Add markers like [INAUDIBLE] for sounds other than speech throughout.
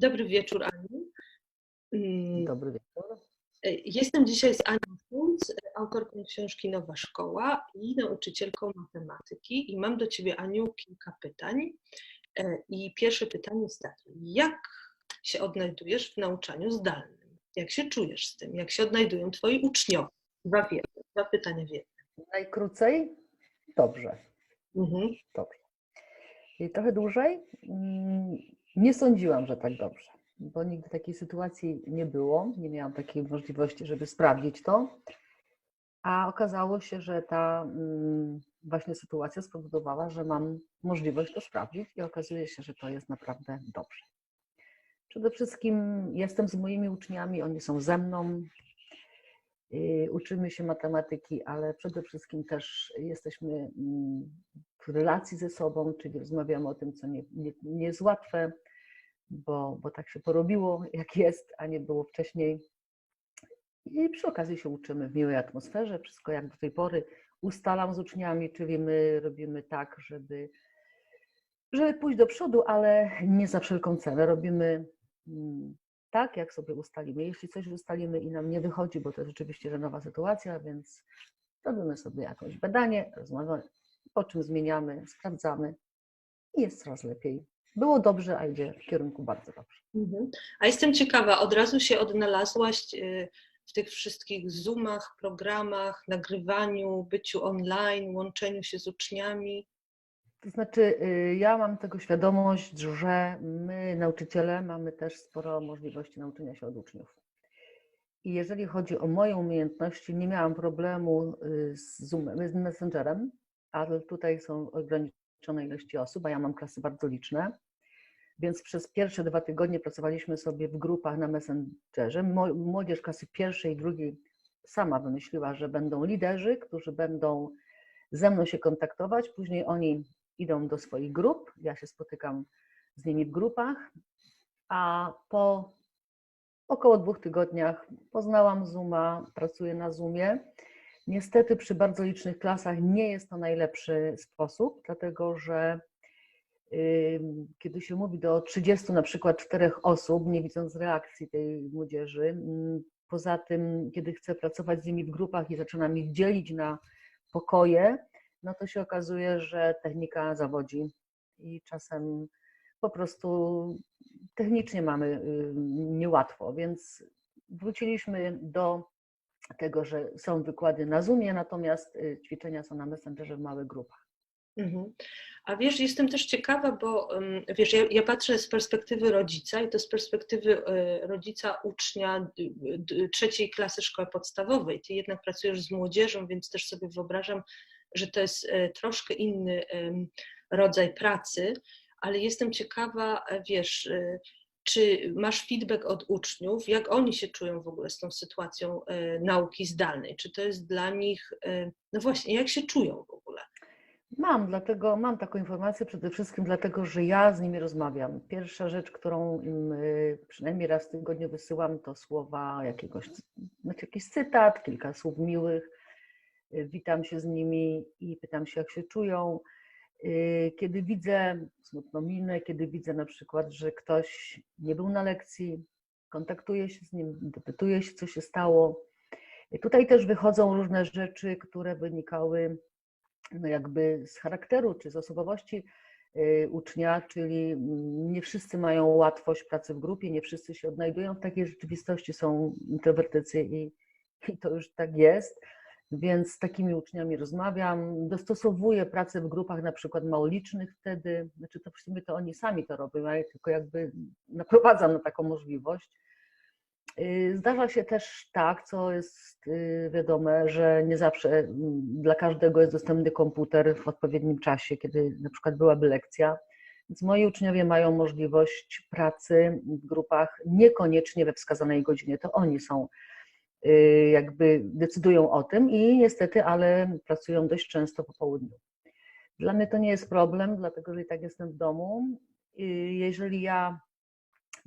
Dobry wieczór, Aniu. Mm, Dobry wieczór. e, Jestem dzisiaj z Anią Kunc, autorką książki Nowa Szkoła i nauczycielką matematyki. I mam do Ciebie, Aniu, kilka pytań. E, I pierwsze pytanie jest takie. Jak się odnajdujesz w nauczaniu zdalnym? Jak się czujesz z tym? Jak się odnajdują Twoi uczniowie? Dwa, dwa pytania w jednym. Najkrócej? Dobrze, Mhm. dobrze. I trochę dłużej? Nie sądziłam, że tak dobrze, bo nigdy takiej sytuacji nie było. Nie miałam takiej możliwości, żeby sprawdzić to. A okazało się, że ta mm, właśnie sytuacja spowodowała, że mam możliwość to sprawdzić i okazuje się, że to jest naprawdę dobrze. Przede wszystkim jestem z moimi uczniami, oni są ze mną. y, Uczymy się matematyki, ale przede wszystkim też jesteśmy mm, w relacji ze sobą, czyli rozmawiamy o tym, co nie, nie, nie jest łatwe, bo, bo tak się porobiło, [LAUGHS] jak jest, a nie było wcześniej. I przy okazji się uczymy w miłej atmosferze, wszystko jak do tej pory ustalam z uczniami, czyli my robimy tak, żeby, żeby pójść do przodu, ale nie za wszelką cenę. Robimy mm, tak, jak sobie ustalimy. Jeśli coś ustalimy i nam nie wychodzi, bo to jest rzeczywiście że nowa sytuacja, więc robimy sobie jakieś badanie, rozmawiamy, po czym zmieniamy, sprawdzamy i jest coraz lepiej. Było dobrze, a idzie w kierunku bardzo dobrze. Mhm. A jestem ciekawa, od razu się odnalazłaś y, w tych wszystkich Zoomach, programach, nagrywaniu, byciu online, łączeniu się z uczniami? To znaczy, y, ja mam tego świadomość, że my, nauczyciele, mamy też sporo możliwości nauczenia się od uczniów. I jeżeli chodzi o moje umiejętności, nie miałam problemu y, z Zoomem, z Messengerem, ale tutaj są ograniczone ilości osób, a ja mam klasy bardzo liczne. Więc przez pierwsze dwa tygodnie pracowaliśmy sobie w grupach na Messengerze. Młodzież klasy pierwszej i drugiej sama wymyśliła, że będą liderzy, którzy będą ze mną się kontaktować. Później oni idą do swoich grup, ja się spotykam z nimi w grupach, a po około dwóch tygodniach poznałam Zooma, pracuję na Zoomie. Niestety przy bardzo licznych klasach nie jest to najlepszy sposób, dlatego że kiedy się mówi do 30 na przykład czterech osób, nie widząc reakcji tej młodzieży, poza tym, kiedy chcę pracować z nimi w grupach i zaczynam ich dzielić na pokoje, no to się okazuje, że technika zawodzi. I czasem po prostu technicznie mamy niełatwo, więc wróciliśmy do tego, że są wykłady na Zoomie, natomiast y, ćwiczenia są na Messengerze w małych grupach. Mhm. A wiesz, jestem też ciekawa, bo wiesz, ja, ja patrzę z perspektywy rodzica i to z perspektywy y, rodzica ucznia y, trzeciej klasy szkoły podstawowej. Ty jednak pracujesz z młodzieżą, więc też sobie wyobrażam, że to jest troszkę inny rodzaj pracy, ale jestem ciekawa, wiesz, czy masz feedback od uczniów, jak oni się czują w ogóle z tą sytuacją y, nauki zdalnej? Czy to jest dla nich, y, no właśnie, jak się czują w ogóle? Mam, dlatego mam taką informację przede wszystkim dlatego, że ja z nimi rozmawiam. Pierwsza rzecz, którą im y, przynajmniej raz w tygodniu wysyłam, to słowa jakiegoś, znaczy jakiś cytat, kilka słów miłych. Witam się z nimi i pytam się, jak się czują. Y, Kiedy widzę smutną minę, kiedy widzę na przykład, że ktoś nie był na lekcji, kontaktuję się z nim, dopytuję się, co się stało. I Tutaj też wychodzą różne rzeczy, które wynikały no jakby z charakteru czy z osobowości y, ucznia, czyli nie wszyscy mają łatwość pracy w grupie, nie wszyscy się odnajdują w takiej rzeczywistości, są introwertycy i, i to już tak jest. Więc z takimi uczniami rozmawiam, dostosowuję pracę w grupach na przykład małolicznych wtedy, znaczy to w sumie to oni sami to robią, ja tylko jakby naprowadzam na taką możliwość. Y, Zdarza się też tak, co jest y, wiadome, że nie zawsze mm, dla każdego jest dostępny komputer w odpowiednim czasie, kiedy na przykład byłaby lekcja. Więc moi uczniowie mają możliwość pracy w grupach niekoniecznie we wskazanej godzinie. To oni są, jakby decydują o tym i niestety, ale pracują dość często po południu. Dla mnie to nie jest problem, dlatego że i tak jestem w domu. Y, Jeżeli ja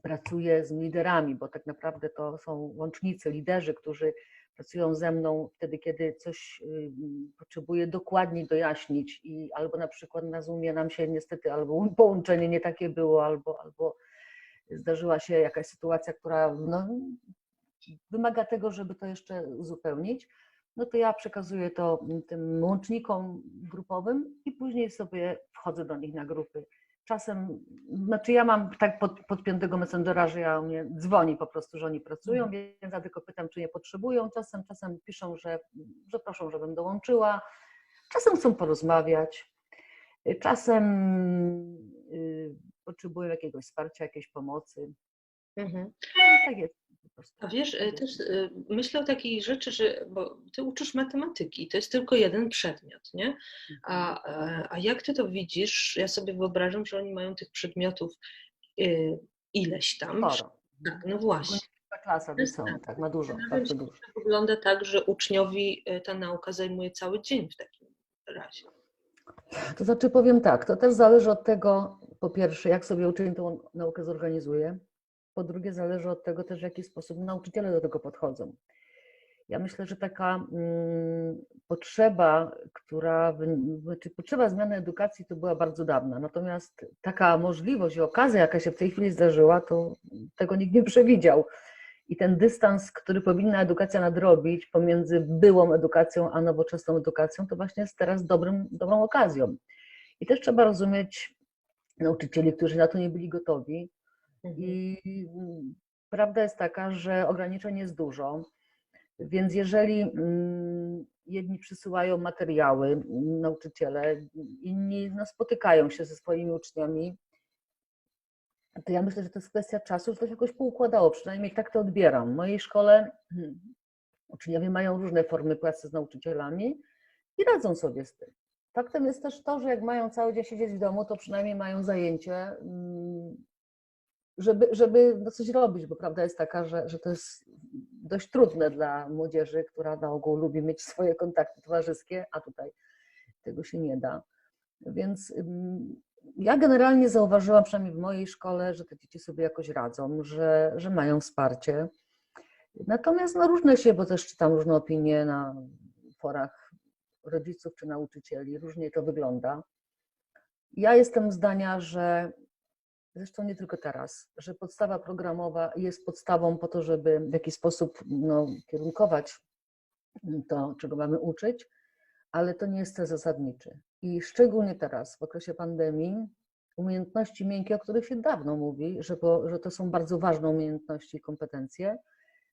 pracuję z liderami, bo tak naprawdę to są łącznicy, liderzy, którzy pracują ze mną wtedy, kiedy coś y, potrzebuję dokładniej dojaśnić i albo na przykład na Zoomie nam się niestety albo [LAUGHS] połączenie nie takie było, albo, albo zdarzyła się jakaś sytuacja, która no, wymaga tego, żeby to jeszcze uzupełnić, no to ja przekazuję to tym łącznikom grupowym i później sobie wchodzę do nich na grupy. Czasem, znaczy ja mam tak pod, podpiętego messengera, że ja mnie dzwoni po prostu, że oni pracują, więc ja tylko pytam, czy nie potrzebują. Czasem, czasem piszą, że, że proszą, żebym dołączyła. Czasem chcą porozmawiać. Czasem y, potrzebują jakiegoś wsparcia, jakiejś pomocy. Mhm. No, tak jest. A wiesz, Tak e, też e, myślę o takiej rzeczy, że bo ty uczysz matematyki, to jest tylko jeden przedmiot, nie? A, e, a jak ty to widzisz? Ja sobie wyobrażam, że oni mają tych przedmiotów ileś tam. Sporo. Tak, no właśnie. Ta klasa liceum, tak, ma dużo, Zastanawiam bardzo dużo. wygląda tak, że uczniowi ta nauka zajmuje cały dzień w takim razie. To znaczy powiem tak, to też zależy od tego, po pierwsze, jak sobie uczeń tą naukę zorganizuje. Po drugie, zależy od tego też, w jaki sposób nauczyciele do tego podchodzą. Ja myślę, że taka mm, potrzeba, która, znaczy potrzeba zmiany edukacji to była bardzo dawna. Natomiast taka możliwość i okazja, jaka się w tej chwili zdarzyła, to tego nikt nie przewidział. I ten dystans, który powinna edukacja nadrobić pomiędzy byłą edukacją a nowoczesną edukacją, to właśnie jest teraz dobrym, dobrą okazją. I też trzeba rozumieć nauczycieli, którzy na to nie byli gotowi. Mhm. I mm, prawda jest taka, że ograniczeń jest dużo. Więc jeżeli mm, jedni przysyłają materiały, mm, nauczyciele, inni no, spotykają się ze swoimi uczniami, to ja myślę, że to jest kwestia czasu, że to się jakoś poukładało. Przynajmniej tak to odbieram. W mojej szkole hmm, uczniowie mają różne formy pracy z nauczycielami i radzą sobie z tym. Faktem jest też to, że jak mają cały dzień siedzieć w domu, to przynajmniej mają zajęcie, żeby, żeby no coś robić, bo prawda jest taka, że, że to jest dość trudne dla młodzieży, która na ogół lubi mieć [LAUGHS] swoje kontakty towarzyskie, a tutaj tego się nie da. Więc ja generalnie zauważyłam, przynajmniej w mojej szkole, że te dzieci sobie jakoś radzą, że, że mają wsparcie. Natomiast no różne się, bo też czytam różne opinie na forach rodziców czy nauczycieli, różnie to wygląda. Ja jestem zdania, że zresztą nie tylko teraz, że podstawa programowa jest podstawą po to, żeby w jakiś sposób no, kierunkować to, czego mamy uczyć, ale to nie jest cel zasadniczy. I szczególnie teraz, w okresie pandemii, umiejętności miękkie, o których się dawno mówi, że, że to są bardzo ważne umiejętności i kompetencje,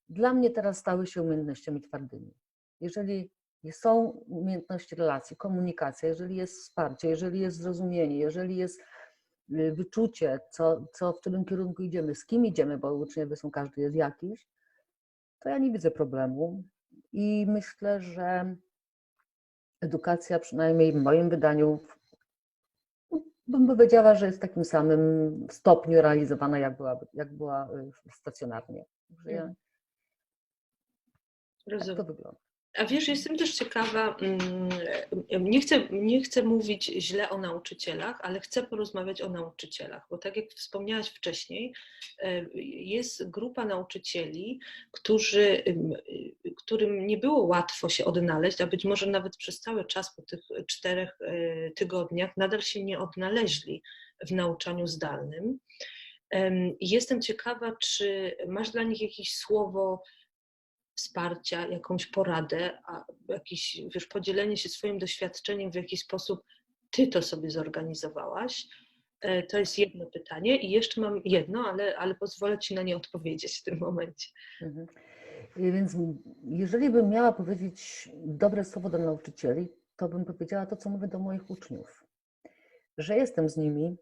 dla mnie teraz stały się umiejętnościami twardymi. Jeżeli są umiejętności relacji, komunikacja, jeżeli jest wsparcie, jeżeli jest zrozumienie, jeżeli jest wyczucie, co, co, w którym kierunku idziemy, z kim idziemy, bo uczniowie są, każdy jest jakiś, to ja nie widzę problemu. I myślę, że edukacja, przynajmniej w moim wydaniu, bym powiedziała, że jest w takim samym stopniu realizowana, jak była, jak była y, stacjonarnie. Ja, tak to wygląda. A wiesz, jestem też ciekawa, mm, nie chcę, nie chcę mówić źle o nauczycielach, ale chcę porozmawiać o nauczycielach, bo tak jak wspomniałaś wcześniej, e, jest grupa nauczycieli, którzy, ym, którym nie było łatwo się odnaleźć, a być może nawet przez cały czas po tych czterech e, tygodniach nadal się nie odnaleźli w nauczaniu zdalnym. Jestem ciekawa, czy masz dla nich jakieś słowo wsparcia, jakąś poradę, a jakieś, wiesz, podzielenie się swoim doświadczeniem, w jaki sposób ty to sobie zorganizowałaś. E, To jest jedno pytanie. I jeszcze mam jedno, ale, ale pozwolę ci na nie odpowiedzieć w tym momencie. Mhm. I Więc jeżeli bym miała powiedzieć dobre słowo do nauczycieli, to bym powiedziała to, co mówię do moich uczniów. Że jestem z nimi,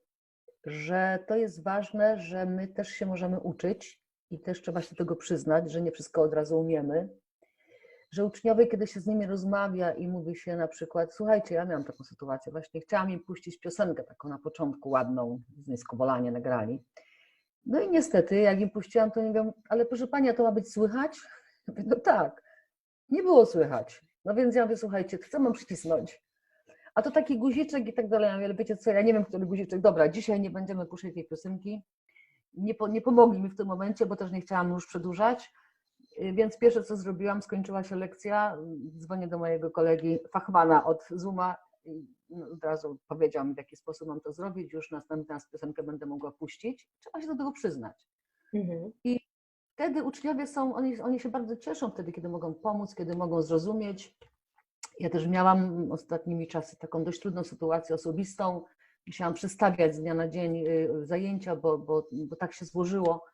że to jest ważne, że my też się możemy uczyć i też trzeba się tego przyznać, że nie wszystko od razu umiemy. Że uczniowie, kiedy się z nimi rozmawia i mówi się na przykład, słuchajcie, ja miałam taką sytuację, właśnie chciałam im puścić piosenkę taką na początku ładną, z Niskowolanie nagrali. No i niestety, jak im puściłam, to nie wiem, ale proszę Pani, to ma być słychać? No tak, nie było słychać. No więc ja mówię, słuchajcie, co mam przycisnąć? A to taki guziczek i tak dalej. Ale wiecie co, ja nie wiem, który guziczek. Dobra, dzisiaj nie będziemy puszczać tej piosenki. Nie, po, nie pomogli mi w tym momencie, bo też nie chciałam już przedłużać. Y, Więc pierwsze, co zrobiłam, skończyła się lekcja, dzwonię do mojego kolegi Fachmana od Zooma i no, od razu powiedział mi, w jaki sposób mam to zrobić, już następny raz piosenkę będę mogła puścić. Trzeba się do tego przyznać. Mhm. Wtedy uczniowie są, oni, oni się bardzo cieszą wtedy, kiedy mogą pomóc, kiedy mogą zrozumieć. Ja też miałam ostatnimi czasy taką dość trudną sytuację osobistą. Musiałam przestawiać z dnia na dzień y, zajęcia, bo, bo, bo tak się złożyło.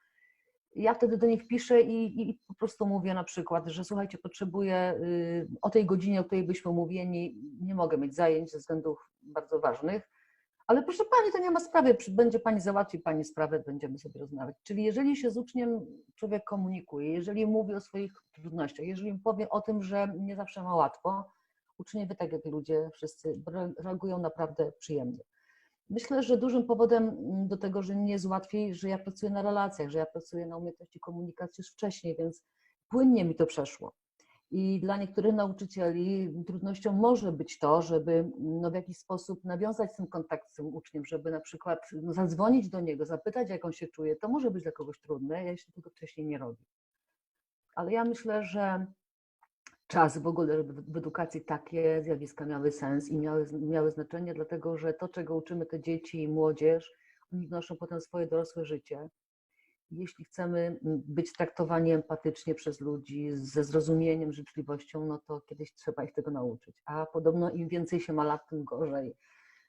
Ja wtedy do nich piszę i, i po prostu mówię na przykład, że słuchajcie, potrzebuję y, o tej godzinie, o której byśmy umówieni, nie mogę mieć zajęć ze względów bardzo ważnych, ale proszę Pani, to nie ma sprawy, będzie Pani załatwi Pani sprawę, będziemy sobie rozmawiać. Czyli jeżeli się z uczniem człowiek komunikuje, jeżeli mówi o swoich trudnościach, jeżeli powie o tym, że nie zawsze ma łatwo, uczniowie, tak jak ludzie, wszyscy re- reagują naprawdę przyjemnie. Myślę, że dużym powodem mm, do tego, że nie jest łatwiej, że ja pracuję na relacjach, że ja pracuję na umiejętności komunikacji już wcześniej, więc płynnie mi to przeszło. I dla niektórych nauczycieli trudnością może być to, żeby no, w jakiś sposób nawiązać ten kontakt z tym uczniem, żeby na przykład no, zadzwonić do niego, zapytać, jak on się czuje. To może być dla kogoś trudne, jeśli tego wcześniej nie robi. Ale ja myślę, że czas w ogóle, żeby w edukacji takie zjawiska miały sens i miały, miały znaczenie, dlatego że to, czego uczymy te dzieci i młodzież, oni wnoszą potem swoje dorosłe życie. Jeśli chcemy mm, być traktowani empatycznie przez ludzi, ze zrozumieniem, życzliwością, no to kiedyś trzeba ich tego nauczyć. A podobno im więcej się ma lat, tym gorzej.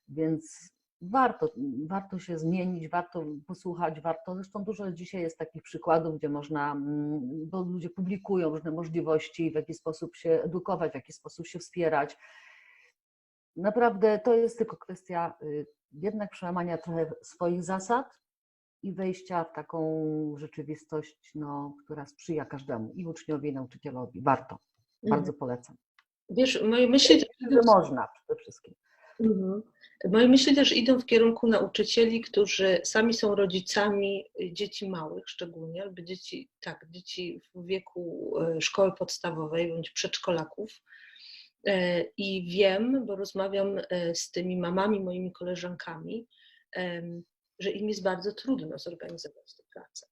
Więc warto, warto się zmienić, warto posłuchać, warto. Zresztą dużo dzisiaj jest takich przykładów, gdzie można, mm, bo ludzie publikują różne możliwości, w jaki sposób się edukować, w jaki sposób się wspierać. Naprawdę to jest tylko kwestia y, jednak przełamania trochę swoich zasad i wejścia w taką rzeczywistość, no, która sprzyja każdemu i uczniowi, i nauczycielowi. Warto. Bardzo polecam. Wiesz, moje myśli, Że można przede wszystkim. Mhm. moje myśli też idą w kierunku nauczycieli, którzy sami są rodzicami dzieci małych szczególnie, albo dzieci, tak, dzieci w wieku e, szkoły podstawowej bądź przedszkolaków. E, I wiem, bo rozmawiam e, z tymi mamami, moimi koleżankami, że im jest bardzo trudno zorganizować tę pracę.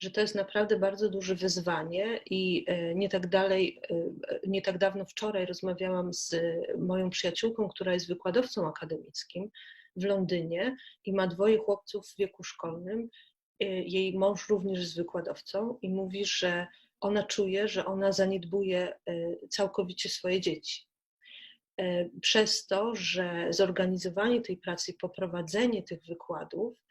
Że to jest naprawdę bardzo duże wyzwanie i e, nie tak dalej, e, nie tak dawno wczoraj rozmawiałam z moją przyjaciółką, która jest wykładowcą akademickim w Londynie i ma dwoje chłopców w wieku szkolnym. E, Jej mąż również jest wykładowcą i mówi, że ona czuje, że ona zaniedbuje e, całkowicie swoje dzieci e, przez to, że zorganizowanie tej pracy poprowadzenie tych wykładów e,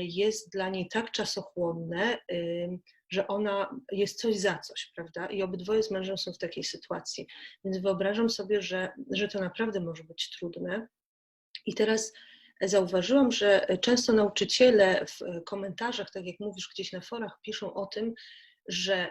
jest dla niej tak czasochłonne, ym, że ona jest coś za coś, prawda? I obydwoje z mężem są w takiej sytuacji. Więc wyobrażam sobie, że, że to naprawdę może być trudne. I teraz zauważyłam, że często nauczyciele w komentarzach, tak jak mówisz, gdzieś na forach piszą o tym, że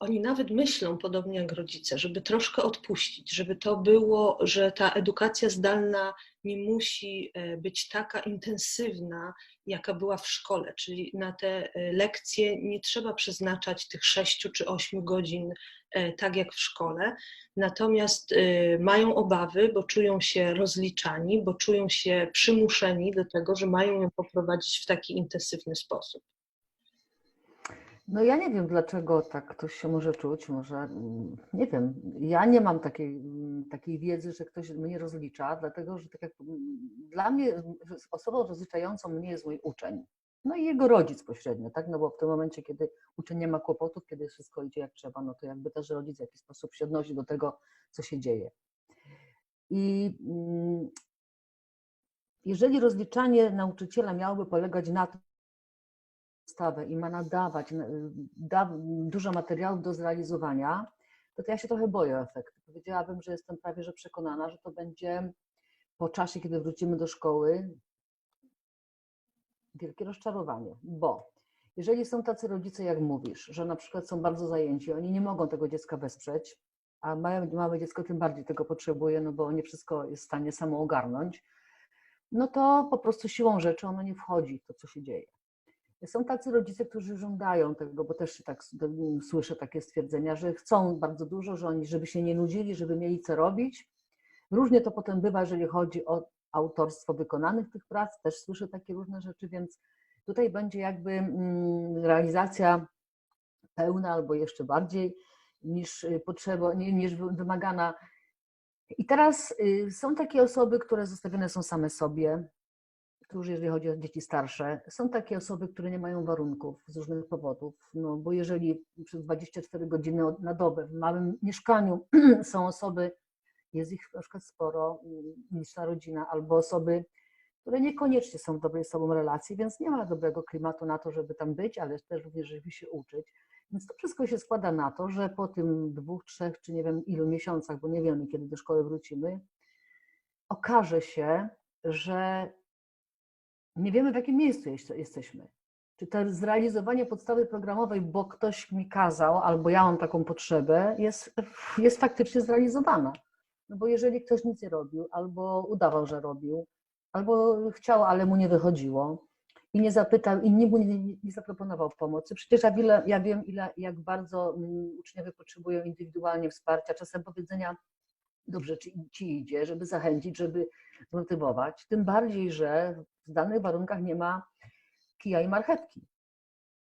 oni nawet myślą podobnie jak rodzice, żeby troszkę odpuścić, żeby to było, że ta edukacja zdalna nie musi e, być taka intensywna, jaka była w szkole, czyli na te e, lekcje nie trzeba przeznaczać tych sześciu czy ośmiu godzin, e, tak jak w szkole. Natomiast mają obawy, bo czują się rozliczani, bo czują się przymuszeni do tego, że mają ją poprowadzić w taki intensywny sposób. No ja nie wiem, dlaczego tak ktoś się może czuć, może, mm, nie wiem, ja nie mam takiej, mm, takiej wiedzy, że ktoś mnie rozlicza, dlatego, że tak jak mm, dla mnie osobą rozliczającą mnie jest mój uczeń, no i jego rodzic pośrednio, tak, no bo w tym momencie, kiedy uczeń nie ma kłopotów, kiedy wszystko idzie jak trzeba, no to jakby też rodzic w jakiś sposób się odnosi do tego, co się dzieje. I jeżeli rozliczanie nauczyciela miałoby polegać na tym, podstawę i ma nadawać da, dużo materiałów do zrealizowania, to, to ja się trochę boję efektu. Powiedziałabym, że jestem prawie że przekonana, że to będzie po czasie, kiedy wrócimy do szkoły, wielkie rozczarowanie, bo jeżeli są tacy rodzice, jak mówisz, że na przykład są bardzo zajęci, oni nie mogą tego dziecka wesprzeć, a małe, małe dziecko tym bardziej tego potrzebuje, no bo nie wszystko jest w stanie samo ogarnąć, no to po prostu siłą rzeczy ono nie wchodzi w to, co się dzieje. Są tacy rodzice, którzy żądają tego, bo też tak słyszę takie stwierdzenia, że chcą bardzo dużo, że oni, żeby się nie nudzili, żeby mieli co robić. Różnie to potem bywa, jeżeli chodzi o autorstwo wykonanych tych prac, też słyszę takie różne rzeczy, więc tutaj będzie jakby mm, realizacja pełna albo jeszcze bardziej niż y, potrzeba, ni- niż wy- wymagana. I teraz y, są takie osoby, które zostawione są same sobie, już jeżeli chodzi o dzieci starsze. Są takie osoby, które nie mają warunków z różnych powodów, no bo jeżeli przez 24 godziny od- na dobę w małym mieszkaniu [CLEARS THROAT] są osoby, jest ich na przykład sporo, mm, liczna rodzina, albo osoby, które niekoniecznie są w dobrej sobą relacji, więc nie ma dobrego klimatu na to, żeby tam być, ale też również, żeby się uczyć. Więc to wszystko się składa na to, że po tym dwóch, trzech, czy nie wiem ilu miesiącach, bo nie wiemy, kiedy do szkoły wrócimy, okaże się, że nie wiemy, w jakim miejscu jest- jesteśmy. Czy to zrealizowanie podstawy programowej, bo ktoś mi kazał, albo ja mam taką potrzebę, jest, jest faktycznie zrealizowana. No bo jeżeli ktoś nic nie robił, albo udawał, że robił, albo chciał, ale mu nie wychodziło i nie zapytał, i nikt mu nie, nie, zaproponował pomocy. Przecież ja, ja wiem, ile, jak bardzo mm, uczniowie potrzebują indywidualnie wsparcia, czasem powiedzenia, dobrze ci, ci idzie, żeby zachęcić, żeby zmotywować. Tym bardziej, że w danych warunkach nie ma kija i marchewki.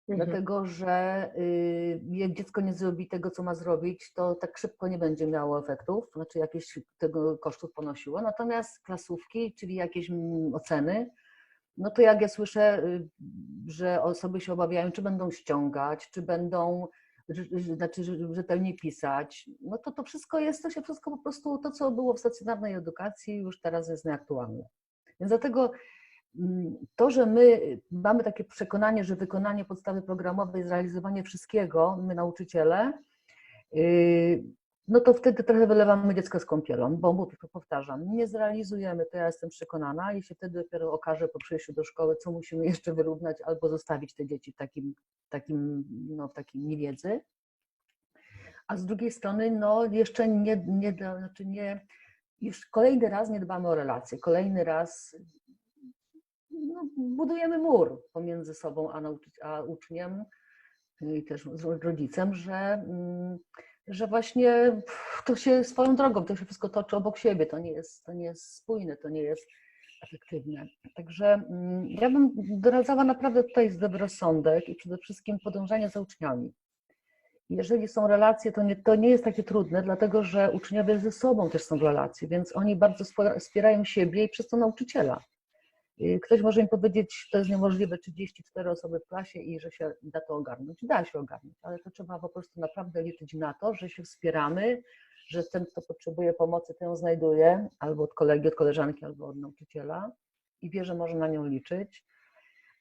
Mhm. Dlatego, że y, jak dziecko nie zrobi tego, co ma zrobić, to tak szybko nie będzie miało efektów, znaczy jakieś tego kosztów ponosiło. Natomiast klasówki, czyli jakieś mm, oceny, no to jak ja słyszę, y, że osoby się obawiają, czy będą ściągać, czy będą znaczy rzetelnie pisać, no to to wszystko jest, to się wszystko po prostu, to co było w stacjonarnej edukacji już teraz jest nieaktualne. Więc dlatego mm, to, że my mamy takie przekonanie, że wykonanie podstawy programowej, zrealizowanie wszystkiego, my nauczyciele, yy, no to wtedy trochę wylewamy dziecko z kąpielą, bo mówię, to powtarzam, nie zrealizujemy, to ja jestem przekonana i się wtedy dopiero okaże po przyjściu do szkoły, co musimy jeszcze wyrównać albo zostawić te dzieci w takim, takim, no, w takiej niewiedzy. A z drugiej strony, no jeszcze nie, nie, znaczy nie, już kolejny raz nie dbamy o relacje, kolejny raz no, budujemy mur pomiędzy sobą a, nauczy- a uczniem i też rodzicem, że, mm, że właśnie to się swoją drogą, to się wszystko toczy obok siebie, to nie jest, to nie jest spójne, to nie jest efektywne. Także mm, ja bym doradzała naprawdę tutaj zdrowy rozsądek i przede wszystkim podążanie za uczniami. Jeżeli są relacje, to nie, to nie jest takie trudne, dlatego że uczniowie ze sobą też są w relacji, więc oni bardzo wspierają siebie i przez to nauczyciela. Y, Ktoś może im powiedzieć, to jest niemożliwe, 34 osoby w klasie i że się da to ogarnąć. Da się ogarnąć, ale to trzeba po prostu naprawdę liczyć na to, że się wspieramy, że ten, kto potrzebuje pomocy, tę znajduje, albo od kolegi, od koleżanki, albo od nauczyciela i wie, że może na nią liczyć.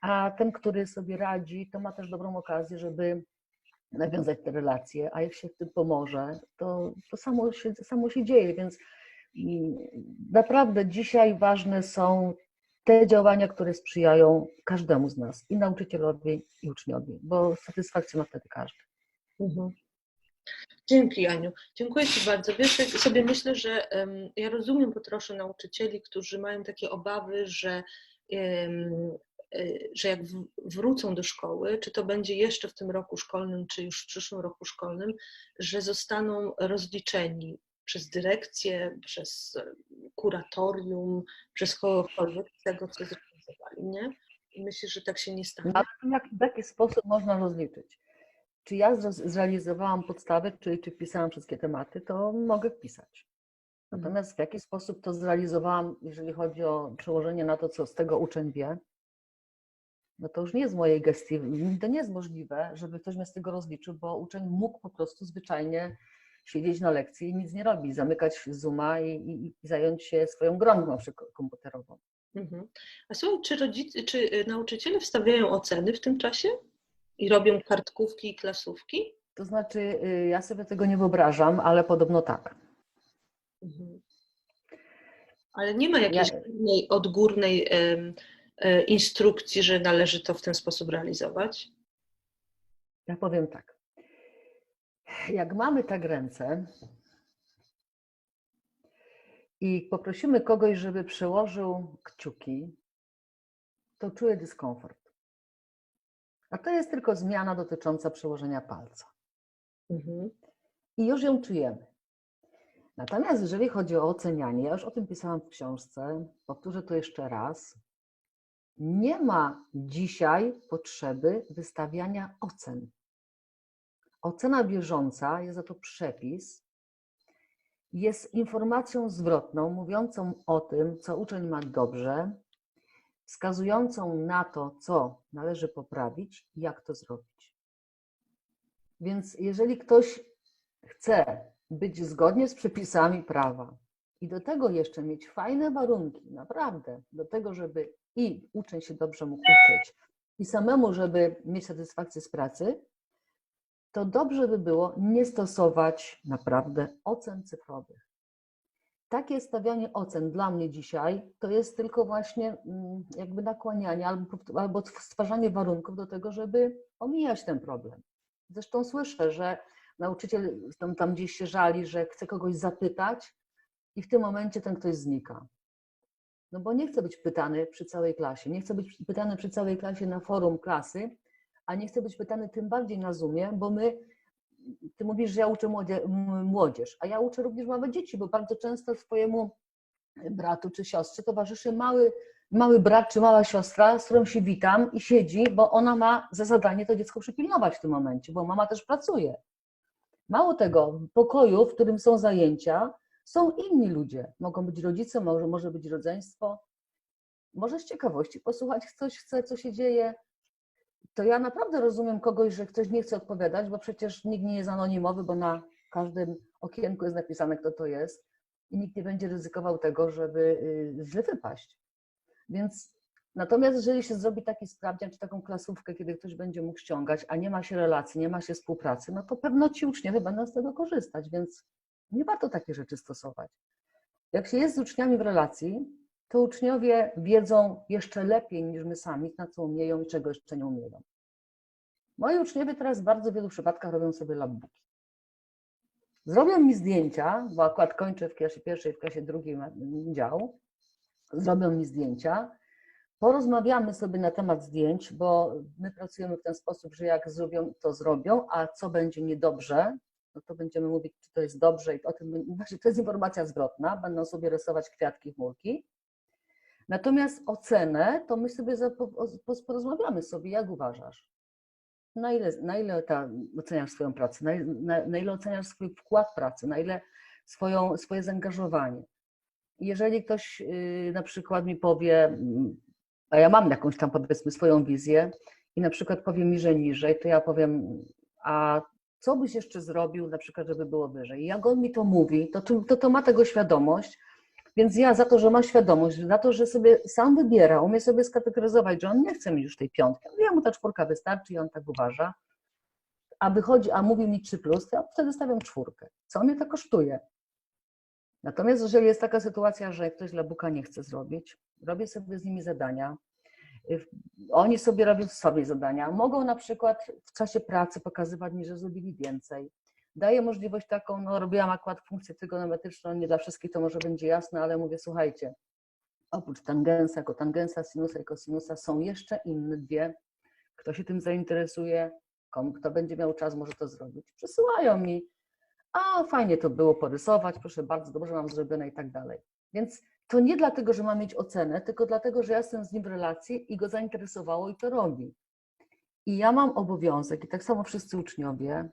A ten, który sobie radzi, to ma też dobrą okazję, żeby nawiązać te relacje, a jak się w tym pomoże, to, to samo, się, samo się dzieje, więc mm, naprawdę dzisiaj ważne są te działania, które sprzyjają każdemu z nas, i nauczycielowi, i uczniowi, bo satysfakcję ma wtedy każdy. Mhm. Dzięki Aniu. Dziękuję Ci bardzo. Wiesz, sobie myślę, że em, ja rozumiem po trosze nauczycieli, którzy mają takie obawy, że, y, że jak wrócą do szkoły, czy to będzie jeszcze w tym roku szkolnym, czy już w przyszłym roku szkolnym, że zostaną rozliczeni przez dyrekcję, przez e, kuratorium, przez kogokolwiek tego, co zrealizowali, nie? I myślę, że tak się nie stanie. To jak, w jaki sposób można rozliczyć? Czy ja zre- zrealizowałam podstawę, czyli czy wpisałam wszystkie tematy, to mogę wpisać. Natomiast w jaki sposób to zrealizowałam, jeżeli chodzi o przełożenie na to, co z tego uczeń wie, no to już nie jest w mojej gestii. To nie jest możliwe, żeby ktoś mnie z tego rozliczył, bo uczeń mógł po prostu zwyczajnie siedzieć na lekcji i nic nie robić, zamykać Zooma i, i, i zająć się swoją grą na przykład komputerową. Mhm. A słuchaj, czy, rodzice, czy y, nauczyciele wstawiają oceny w tym czasie? I robią kartkówki i klasówki? To znaczy, y, ja sobie tego nie wyobrażam, ale podobno tak. Mhm. Ale nie ma jakiejś Ja- górnej, odgórnej em, e, instrukcji, że należy to w ten sposób realizować? Ja powiem tak. Jak mamy tak ręce i poprosimy kogoś, żeby przełożył kciuki, to czuję dyskomfort. A to jest tylko zmiana dotycząca przełożenia palca. Mhm. I już ją czujemy. Natomiast jeżeli chodzi o ocenianie, ja już o tym pisałam w książce, powtórzę to jeszcze raz. Nie ma dzisiaj potrzeby wystawiania ocen. Ocena bieżąca jest za to przepis. jest informacją zwrotną, mówiącą o tym, co uczeń ma dobrze, wskazującą na to, co należy poprawić i jak to zrobić. Więc jeżeli ktoś chce być zgodnie z przepisami prawa i do tego jeszcze mieć fajne warunki, naprawdę, do tego, żeby i uczeń się dobrze mógł uczyć, i samemu, żeby mieć satysfakcję z pracy, to dobrze by było nie stosować naprawdę ocen cyfrowych. Takie stawianie ocen dla mnie dzisiaj to jest tylko właśnie mm, jakby nakłanianie albo, albo stwarzanie warunków do tego, żeby omijać ten problem. Zresztą słyszę, że nauczyciel tam, tam gdzieś się żali, że chce kogoś zapytać i w tym momencie ten ktoś znika. No bo nie chce być pytany przy całej klasie, nie chce być pytany przy całej klasie na forum klasy, a nie chce być pytany tym bardziej na Zoomie, bo my, ty mówisz, że ja uczę młodzież, a ja uczę również małe dzieci, bo bardzo często swojemu bratu czy siostrze towarzyszy mały, mały brat czy mała siostra, z którą się witam i siedzi, bo ona ma za zadanie to dziecko przypilnować w tym momencie, bo mama też pracuje. Mało tego, w pokoju, w którym są zajęcia, są inni ludzie. Mogą być rodzice, może, może być rodzeństwo. Może z ciekawości posłuchać, ktoś chce, co się dzieje. To ja naprawdę rozumiem kogoś, że ktoś nie chce odpowiadać, bo przecież nikt nie jest anonimowy, bo na każdym okienku jest napisane, kto to jest i nikt nie będzie ryzykował tego, żeby y, źle wypaść. Więc natomiast jeżeli się zrobi taki sprawdzian, czy taką klasówkę, kiedy ktoś będzie mógł ściągać, a nie ma się relacji, nie ma się współpracy, no to pewno ci uczniowie będą z tego korzystać, więc nie warto takie rzeczy stosować. Jak się jest z uczniami w relacji, to uczniowie wiedzą jeszcze lepiej niż my sami, na co umieją i czego jeszcze nie umieją. Moi uczniowie teraz w bardzo wielu przypadkach robią sobie labbooki. Zrobią mi zdjęcia, bo akurat kończę w klasie pierwszej, w klasie drugiej dział. Zrobią mi zdjęcia. Porozmawiamy sobie na temat zdjęć, bo my pracujemy w ten sposób, że jak zrobią, to zrobią, a co będzie niedobrze, no to będziemy mówić, czy to jest dobrze i o tym, [LAUGHS] znaczy to jest informacja zwrotna, będą sobie rysować kwiatki, chmurki. Natomiast ocenę, to my sobie porozmawiamy sobie, jak uważasz. Na ile, na ile ta, oceniasz swoją pracę, na, na, na ile oceniasz swój wkład pracy, na ile swoją, swoje zaangażowanie. Jeżeli ktoś yy, na przykład mi powie, mm, a ja mam jakąś tam powiedzmy swoją wizję i na przykład powie mi, że niżej, to ja powiem, a co byś jeszcze zrobił, na przykład, żeby było wyżej. Jak on mi to mówi, to, to, to ma tego świadomość, więc ja za to, że ma świadomość, za to, że sobie sam wybiera, umie sobie skategoryzować, że on nie chce mieć już tej piątki, ja mu ta czwórka wystarczy i on tak uważa, a wychodzi, a mówi mi 3 plus, to ja wtedy stawiam czwórkę. Co mnie to kosztuje? Natomiast jeżeli jest taka sytuacja, że ktoś labuka nie chce zrobić, robię sobie z nimi zadania, y, oni sobie robią sobie zadania. Mogą na przykład w czasie pracy pokazywać mi, że zrobili więcej. Daję możliwość taką, no robiłam akurat funkcję trygonometryczną, nie dla wszystkich to może będzie jasne, ale mówię, słuchajcie, oprócz tangensa, kotangensa, sinusa i kosinusa są jeszcze inne dwie. Kto się tym zainteresuje, komu, kto będzie miał czas, może to zrobić. Przysyłają mi, a fajnie to było porysować, proszę bardzo, dobrze mam zrobione i tak dalej. Więc to nie dlatego, że ma mieć ocenę, tylko dlatego, że ja jestem z nim w relacji i go zainteresowało i to robi. I ja mam obowiązek, i tak samo wszyscy uczniowie,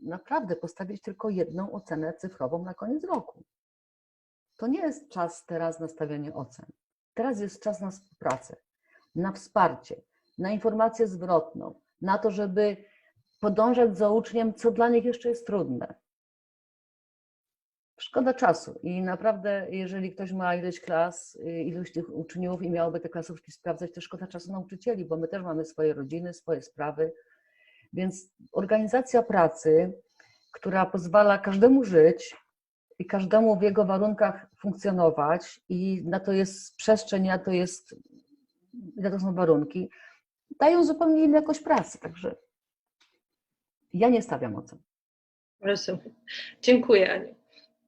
naprawdę postawić tylko jedną ocenę cyfrową na koniec roku. To nie jest czas teraz na stawianie ocen. Teraz jest czas na współpracę, na wsparcie, na informację zwrotną, na to, żeby podążać za uczniem, co dla nich jeszcze jest trudne. Szkoda czasu i naprawdę, jeżeli ktoś ma ilość klas, ilość tych uczniów i miałoby te klasówki sprawdzać, to szkoda czasu nauczycieli, bo my też mamy swoje rodziny, swoje sprawy. Więc organizacja pracy, która pozwala każdemu żyć i każdemu w jego warunkach funkcjonować, i na to jest przestrzeń, na to, jest, na to są warunki, dają zupełnie inną jakość pracy. Także ja nie stawiam ocen. Rozumiem. Dziękuję, Aniu.